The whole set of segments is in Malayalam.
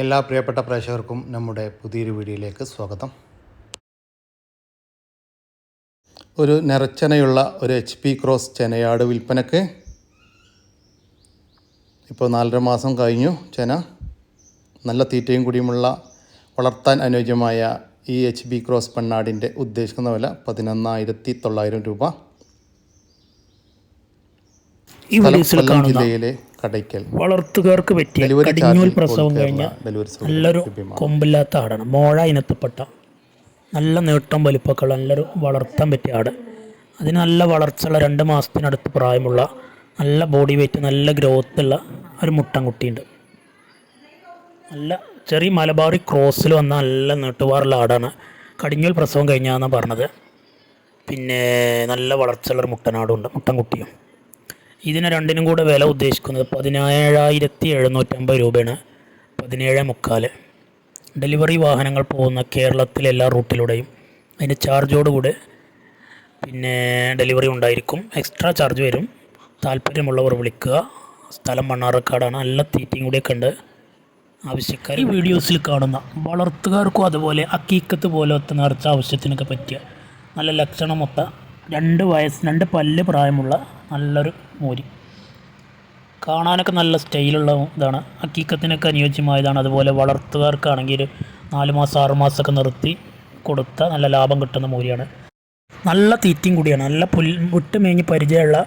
എല്ലാ പ്രിയപ്പെട്ട പ്രേക്ഷകർക്കും നമ്മുടെ പുതിയൊരു വീഡിയോയിലേക്ക് സ്വാഗതം. ഒരു നിറച്ചനയുള്ള ഒരു എച്ച് പി ക്രോസ് ചെനയാട് വിൽപ്പനക്ക് ഇപ്പോൾ നാലര മാസം കഴിഞ്ഞു ചെന. നല്ല തീറ്റയും കൂടിയുമുള്ള വളർത്താൻ അനുയോജ്യമായ ഈ എച്ച് ബി ക്രോസ് പെണ്ണാടിന്റെ ഉദ്ദേശിക്കുന്ന വില പതിനൊന്നായിരത്തി തൊള്ളായിരം രൂപ. ഈ വീഡിയോസിൽ കാണുന്ന കടയ്ക്കൽ. വളർത്തുകാർക്ക് പറ്റിയ കടിഞ്ഞൂൽ പ്രസവം കഴിഞ്ഞ നല്ലൊരു കൊമ്പില്ലാത്ത ആടാണ്. മോഴ ഇനത്തിൽപ്പെട്ട നല്ല നീട്ടം വലിപ്പമൊക്കെ നല്ലൊരു വളർത്താൻ പറ്റിയ ആട്. അതിന് നല്ല വളർച്ചയുള്ള രണ്ട് മാസത്തിനടുത്ത് പ്രായമുള്ള നല്ല ബോഡി വെയിറ്റ് നല്ല ഗ്രോത്ത് ഉള്ള ഒരു മുട്ടൻകുട്ടിയുണ്ട്. നല്ല ചെറിയ മലബാറി ക്രോസിൽ വന്ന നല്ല നീട്ടുപാറുള്ള ആടാണ്. കടിഞ്ഞൂൽ പ്രസവം കഴിഞ്ഞാന്നാണ് പറഞ്ഞത്. പിന്നെ നല്ല വളർച്ചയുള്ള വളർച്ചയുള്ളൊരു മുട്ടനാടുണ്ട് മുട്ടൻകുട്ടിയും. ഇതിന് രണ്ടിനും കൂടെ വില ഉദ്ദേശിക്കുന്നത് പതിനേഴായിരത്തി എഴുന്നൂറ്റമ്പത് രൂപയാണ്. പതിനേഴ് മുക്കാൽ. ഡെലിവറി വാഹനങ്ങൾ പോകുന്ന കേരളത്തിലെ എല്ലാ റൂട്ടിലൂടെയും. അതിന്റെ ചാർജോടുകൂടെ പിന്നെ ഡെലിവറി ഉണ്ടായിരിക്കും. എക്സ്ട്രാ ചാർജ് വരും. താല്പര്യമുള്ളവർ വിളിക്കുക. സ്ഥലം മണ്ണാറക്കാടാണ് നല്ല തീറ്റയും കൂടിയൊക്കെ ഉണ്ട്. ആവശ്യക്കാർ ഈ വീഡിയോസിൽ കാണുന്ന വളർത്തുകാർക്കും അതുപോലെ അക്കീക്കത്ത് പോലത്തെ നിറച്ച ആവശ്യത്തിനൊക്കെ പറ്റിയ നല്ല ലക്ഷണമൊത്ത രണ്ട് വയസ്സ് രണ്ട് പല്ല് പ്രായമുള്ള നല്ലൊരു മോരി. കാണാനൊക്കെ നല്ല സ്റ്റൈലുള്ള ഇതാണ്. അക്കീക്കത്തിനൊക്കെ അനുയോജ്യമായതാണ്. അതുപോലെ വളർത്തുകാർക്കാണെങ്കിൽ നാല് മാസം ആറ് മാസമൊക്കെ നിർത്തി കൊടുത്ത നല്ല ലാഭം കിട്ടുന്ന മോരിയാണ്. നല്ല തീറ്റയും കൂടിയാണ്. നല്ല പുൽ വിട്ട് മേഞ്ഞ് പരിചയമുള്ള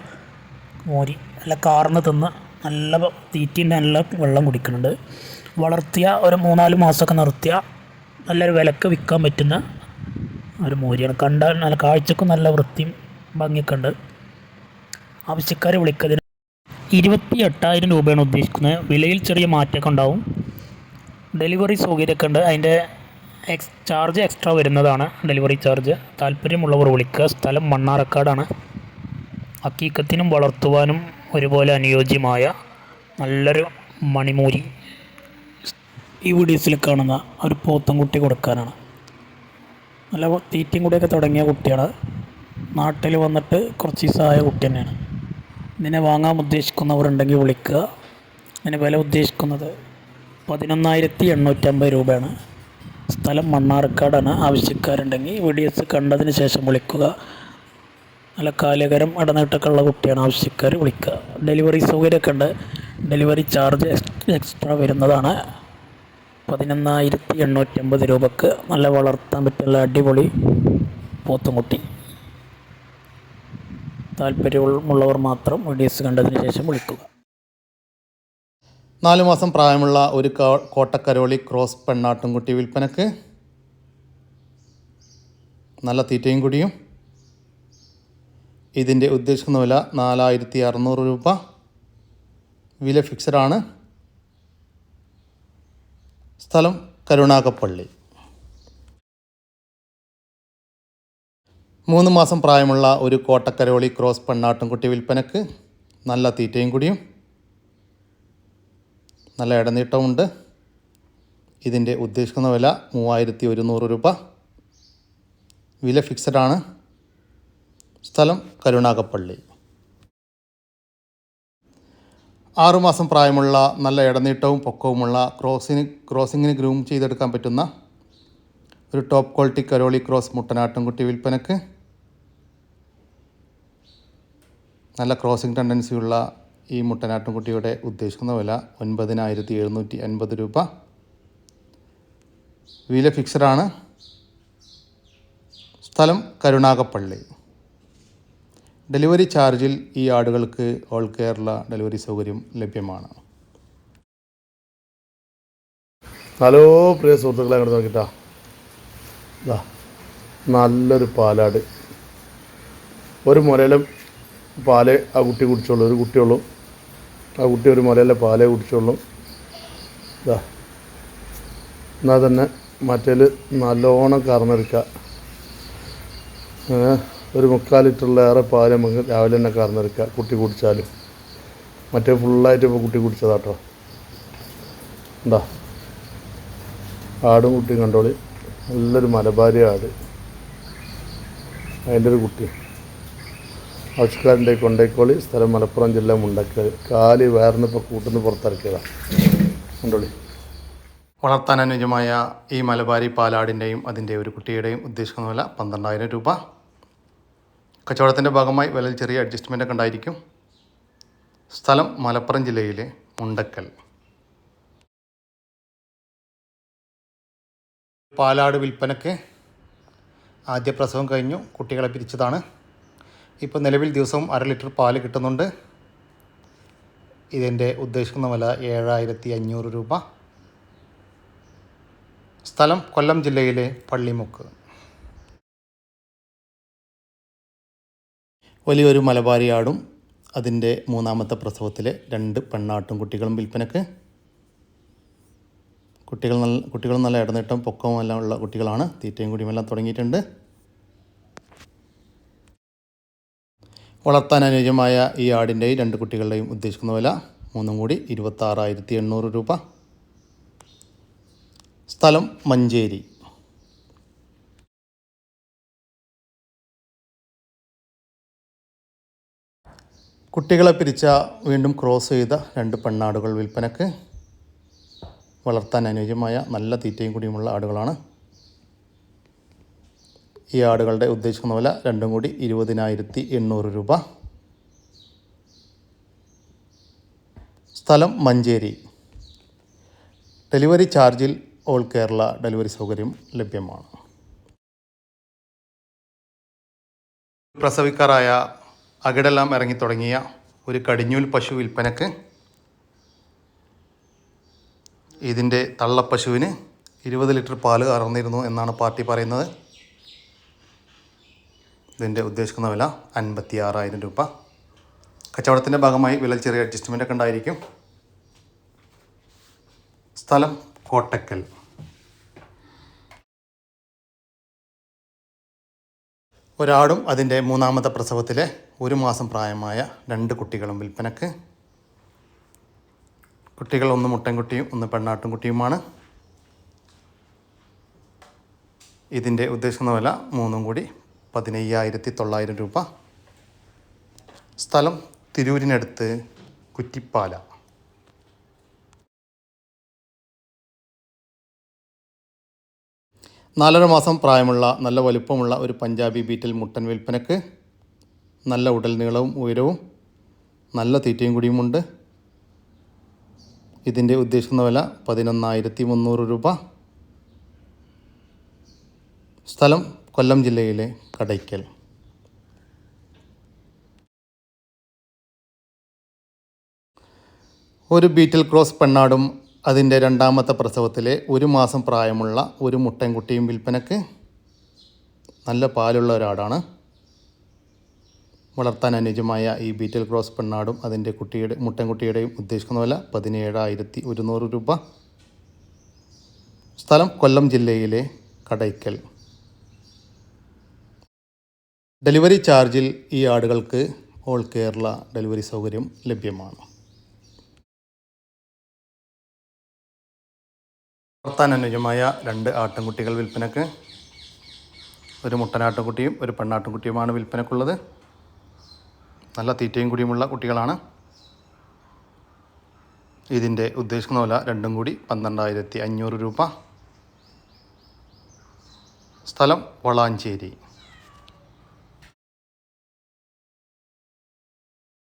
മോരി. നല്ല കാർന്ന് തിന്ന് നല്ല തീറ്റീന്റെ നല്ല വെള്ളം കുടിക്കുന്നുണ്ട്. വളർത്തിയ ഒരു മൂന്നാൽ മാസമൊക്കെ നിർത്തിയ നല്ലൊരു വിലക്ക് വിൽക്കാൻ പറ്റുന്ന ഒരു മോരിയാണ്. കണ്ടാൽ നല്ല കാഴ്ചക്കും നല്ല വൃത്തിയും ഭംഗിയൊക്കെ ഉണ്ട്. ആവശ്യക്കാരെ വിളിക്കുന്നതിന് ഇരുപത്തി എട്ടായിരം രൂപയാണ് ഉദ്ദേശിക്കുന്നത്. വിലയിൽ ചെറിയ മാറ്റമൊക്കെ ഉണ്ടാവും. ഡെലിവറി സൗകര്യമൊക്കെ ഉണ്ട്. അതിന്റെ എക്സ് ചാർജ് എക്സ്ട്രാ വരുന്നതാണ് ഡെലിവറി ചാർജ്. താല്പര്യമുള്ളവർ വിളിക്കുക. സ്ഥലം മണ്ണാറക്കാടാണ്. അക്കീക്കത്തിനും വളർത്തുവാനും ഒരുപോലെ അനുയോജ്യമായ നല്ലൊരു മണിമൂരി ഈ വീഡിയോസിൽ കാണുന്ന ഒരു പോത്തൻകുട്ടി കൊടുക്കാനാണ്. നല്ല തീറ്റയും കൂടിയൊക്കെ തുടങ്ങിയ കുട്ടിയാണ്. നാട്ടിൽ വന്നിട്ട് കുറച്ച് ദിവസമായ കുട്ടി തന്നെയാണ്. ഇതിനെ വാങ്ങാൻ ഉദ്ദേശിക്കുന്നവരുണ്ടെങ്കിൽ വിളിക്കുക. ഇതിന് വില ഉദ്ദേശിക്കുന്നത് പതിനൊന്നായിരത്തി എണ്ണൂറ്റമ്പത് രൂപയാണ്. സ്ഥലം മണ്ണാർക്കാടാണ്. ആവശ്യക്കാരുണ്ടെങ്കിൽ വീഡിയോസ് കണ്ടതിന് ശേഷം വിളിക്കുക. നല്ല കാലകരം ഇടനീട്ടൊക്കെ ഉള്ള കുട്ടിയാണ് ആവശ്യക്കാർ. വിളിക്കുക. ഡെലിവറി സൗകര്യമൊക്കെ ഉണ്ട്. ഡെലിവറി ചാർജ് എക്സ്ട്രാ വരുന്നതാണ്. പതിനൊന്നായിരത്തി എണ്ണൂറ്റമ്പത് രൂപക്ക് നല്ല വളർത്താൻ പറ്റുന്ന അടിപൊളി പോത്തുംകുട്ടി. താല്പര്യമുള്ളവർ മാത്രം വീഡിയോസ് കണ്ടതിന് ശേഷം വിളിക്കുക. നാല് മാസം പ്രായമുള്ള ഒരു കോട്ടക്കരോളി ക്രോസ് പെണ്ണാട്ടുംകുട്ടി വിൽപ്പനക്ക് നല്ല തീറ്റയും കൂടിയും. ഇതിന്റെ ഉദ്ദേശിക്കുന്ന വില നാലായിരത്തി അറുന്നൂറ് രൂപ. വില ഫിക്സഡാണ് സ്ഥലം കരുണാകപ്പള്ളി. മൂന്ന് മാസം പ്രായമുള്ള ഒരു കോട്ടക്കരോളി ക്രോസ് പെണ്ണാട്ടുംകുട്ടി വിൽപ്പനക്ക് നല്ല തീറ്റയും കൂടിയും നല്ല ഇടനീട്ടമുണ്ട് ഇതിന്റെ ഉദ്ദേശിക്കുന്ന വില മൂവായിരത്തി ഒരുന്നൂറ് രൂപ. വില ഫിക്സഡാണ് സ്ഥലം കരുണാകപ്പള്ളി. ആറുമാസം പ്രായമുള്ള നല്ല ഇടനീട്ടവും പൊക്കവുമുള്ള ക്രോസിന് ക്രോസിങ്ങിന് ഗ്രൂം ചെയ്തെടുക്കാൻ പറ്റുന്ന ഒരു ടോപ്പ് ക്വാളിറ്റി കരോളി ക്രോസ് മുട്ടനാട്ടുംകുട്ടി വിൽപ്പനക്ക് നല്ല ക്രോസിംഗ് ടെൻഡൻസിയുള്ള ഈ മുട്ടനാട്ടുംകുട്ടിയുടെ ഉദ്ദേശിക്കുന്ന വില ഒൻപതിനായിരത്തി എഴുന്നൂറ്റി അൻപത് രൂപ. വില ഫിക്സഡാണ് സ്ഥലം കരുണാകപ്പള്ളി. ഡെലിവറി ചാർജിൽ ഈ ആടുകൾക്ക് ഓൾ കേരള ഡെലിവറി സൗകര്യം ലഭ്യമാണ്. ഹലോ പ്രിയ സുഹൃത്തുക്കളെ അങ്ങോട്ട് നോക്കിട്ടാ. നല്ലൊരു പാലാട്. ഒരു മുരയിലും പാൽ ആ കുട്ടി കുടിച്ചോളൂ ഒരു കുട്ടിയുള്ളൂ. ആ കുട്ടി ഒരു മുരയിലെ പാലേ കുടിച്ചോളൂ. ഇതാ എന്നാൽ തന്നെ മറ്റേൽ നല്ലോണം കറന്നെടുക്കുക ഒരു മുക്കാൽ ലിറ്ററിലേറെ പാൽ നമുക്ക് രാവിലെ തന്നെ കറന്നെടുക്കുക കുട്ടി കുടിച്ചാലും മറ്റേ ഫുള്ളായിട്ട് ഇപ്പോൾ കുട്ടി കുടിച്ചതാട്ടോ. എന്താ? ആടും കുട്ടിയും കണ്ടോളി. നല്ലൊരു മലബാരി ആട്. അതിന്റെ ഒരു കുട്ടി. ആവശ്യക്കാരന്റെ കൊണ്ടേക്കോളി. സ്ഥലം മലപ്പുറം ജില്ല മുണ്ടക്കൽ. കാൽ വയറിന് ഇപ്പോൾ കൂട്ടുന്ന പുറത്തിറക്കിയതാണ് കണ്ടോളി. വളർത്താൻ അനുയോജ്യമായ ഈ മലബാരി പാലാടിന്റെയും അതിന്റെ ഒരു കുട്ടിയുടെയും ഉദ്ദേശിക്കുന്ന വില പന്ത്രണ്ടായിരം രൂപ കച്ചവടത്തിന്റെ ഭാഗമായി വിലയിൽ ചെറിയ അഡ്ജസ്റ്റ്മെന്റ് ഒക്കെ ഉണ്ടായിരിക്കും. സ്ഥലം മലപ്പുറം ജില്ലയിലെ മുണ്ടക്കൽ. പാലാട് വിൽപ്പനയ്ക്ക് ആദ്യ പ്രസവം കഴിഞ്ഞു. കുട്ടികളെ പിരിച്ചതാണ്. ഇപ്പോൾ നിലവിൽ ദിവസവും അര ലിറ്റർ പാൽ കിട്ടുന്നുണ്ട്. ഇതിന്റെ ഉദ്ദേശിക്കുന്ന വില ഏഴായിരത്തി അഞ്ഞൂറ് രൂപ. സ്ഥലം കൊല്ലം ജില്ലയിലെ പള്ളിമുക്ക്. വലിയൊരു മലബാരിയാടും അതിന്റെ മൂന്നാമത്തെ പ്രസവത്തിലെ രണ്ട് പെണ്ണാട്ടും കുട്ടികളും വിൽപ്പനക്ക്. കുട്ടികൾ നല്ല കുട്ടികൾ നല്ല ഇടനീട്ടം പൊക്കവും എല്ലാം ഉള്ള കുട്ടികളാണ്. തീറ്റയും കുടിയുമെല്ലാം തുടങ്ങിയിട്ടുണ്ട്. വളർത്താൻ അനുയോജ്യമായ ഈ ആടിന്റെയും രണ്ട് കുട്ടികളുടെയും ഉദ്ദേശിക്കുന്ന വില മൂന്നും കൂടി ഇരുപത്താറായിരത്തി എണ്ണൂറ് രൂപ. സ്ഥലം മഞ്ചേരി. കുട്ടികളെ പിരിച്ച വീണ്ടും ക്രോസ് ചെയ്ത രണ്ട് പെണ്ണാടുകൾ വിൽപ്പനക്ക് വളർത്താൻ അനുയോജ്യമായ നല്ല തീറ്റയും കൂടിയുമുള്ള ആടുകളാണ്. ഈ ആടുകളുടെ ഉദ്ദേശിക്കുന്ന വില രണ്ടും കൂടി ഇരുപതിനായിരത്തി എണ്ണൂറ് രൂപ. സ്ഥലം മഞ്ചേരി. ഡെലിവറി ചാർജിൽ ഓൾ കേരള ഡെലിവറി സൗകര്യം ലഭ്യമാണ്. പ്രസവിക്കാറായ അകിടെല്ലാം ഇറങ്ങി തുടങ്ങിയ ഒരു കടിഞ്ഞൂൽ പശു വിൽപ്പനക്ക് ഇതിന്റെ തള്ളപ്പശുവിന് ഇരുപത് ലിറ്റർ പാൽ കറന്നിരുന്നു എന്നാണ് പാർട്ടി പറയുന്നത്. ഇതിന്റെ ഉദ്ദേശിക്കുന്ന വില അൻപത്തി ആറായിരം രൂപ. കച്ചവടത്തിന്റെ ഭാഗമായി വില ചെറിയ അഡ്ജസ്റ്റ്മെന്റ് ഒക്കെ ഉണ്ടായിരിക്കും. സ്ഥലം കോട്ടക്കൽ. ഒരാടും അതിന്റെ മൂന്നാമത്തെ പ്രസവത്തിലെ ഒരു മാസം പ്രായമായ രണ്ട് കുട്ടികളും വിൽപ്പനക്ക്. കുട്ടികൾ ഒന്ന് മുട്ടൻകുട്ടിയും ഒന്ന് പെണ്ണാട്ടും കുട്ടിയുമാണ് ഇതിന്റെ ഉദ്ദേശിക്കുന്ന വില മൂന്നും കൂടി പതിനയ്യായിരത്തി തൊള്ളായിരം രൂപ. സ്ഥലം തിരൂരിനടുത്ത് കുറ്റിപ്പാല. നാലര മാസം പ്രായമുള്ള നല്ല വലുപ്പമുള്ള ഒരു പഞ്ചാബി ബീറ്റൽ മുട്ടൻ വിൽപ്പനക്ക് നല്ല ഉടൽ നീളവും ഉയരവും നല്ല തീറ്റയും കൂടിയുമുണ്ട്. ഇതിന്റെ ഉദ്ദേശിക്കുന്ന വില പതിനൊന്നായിരത്തി മുന്നൂറ് രൂപ. സ്ഥലം കൊല്ലം ജില്ലയിലെ കടയ്ക്കൽ. ഒരു ബീറ്റിൽ ക്രോസ് പെണ്ണാടും അതിന്റെ രണ്ടാമത്തെ പ്രസവത്തിലെ ഒരു മാസം പ്രായമുള്ള ഒരു മുട്ടൻകുട്ടിയും വിൽപ്പനക്ക് നല്ല പാലുള്ള ഒരാടാണ്. വളർത്താൻ അനുയോജ്യമായ ഈ ബീറ്റൽ ക്രോസ് പെണ്ണാടും അതിന്റെ കുട്ടിയുടെ മുട്ടൻകുട്ടിയുടെയും ഉദ്ദേശിക്കുന്ന വില പതിനേഴായിരത്തി ഒരുന്നൂറ് രൂപ. സ്ഥലം കൊല്ലം ജില്ലയിലെ കടയ്ക്കൽ. ഡെലിവറി ചാർജിൽ ഈ ആടുകൾക്ക് ഓൾ കേരള ഡെലിവറി സൗകര്യം ലഭ്യമാണ്. വളർത്താൻ അനുയോജ്യമായ രണ്ട് ആട്ടിൻകുട്ടികൾ വിൽപ്പനക്ക്. ഒരു മുട്ടനാട്ടുംകുട്ടിയും ഒരു പെണ്ണാട്ടുംകുട്ടിയുമാണ് വിൽപ്പനക്കുള്ളത്. നല്ല തീറ്റയും കൂടിയുമുള്ള കുട്ടികളാണ്. ഇതിന്റെ ഉദ്ദേശിക്കുന്ന വില രണ്ടും കൂടി പന്ത്രണ്ടായിരത്തി അഞ്ഞൂറ് രൂപ. സ്ഥലം വളാഞ്ചേരി.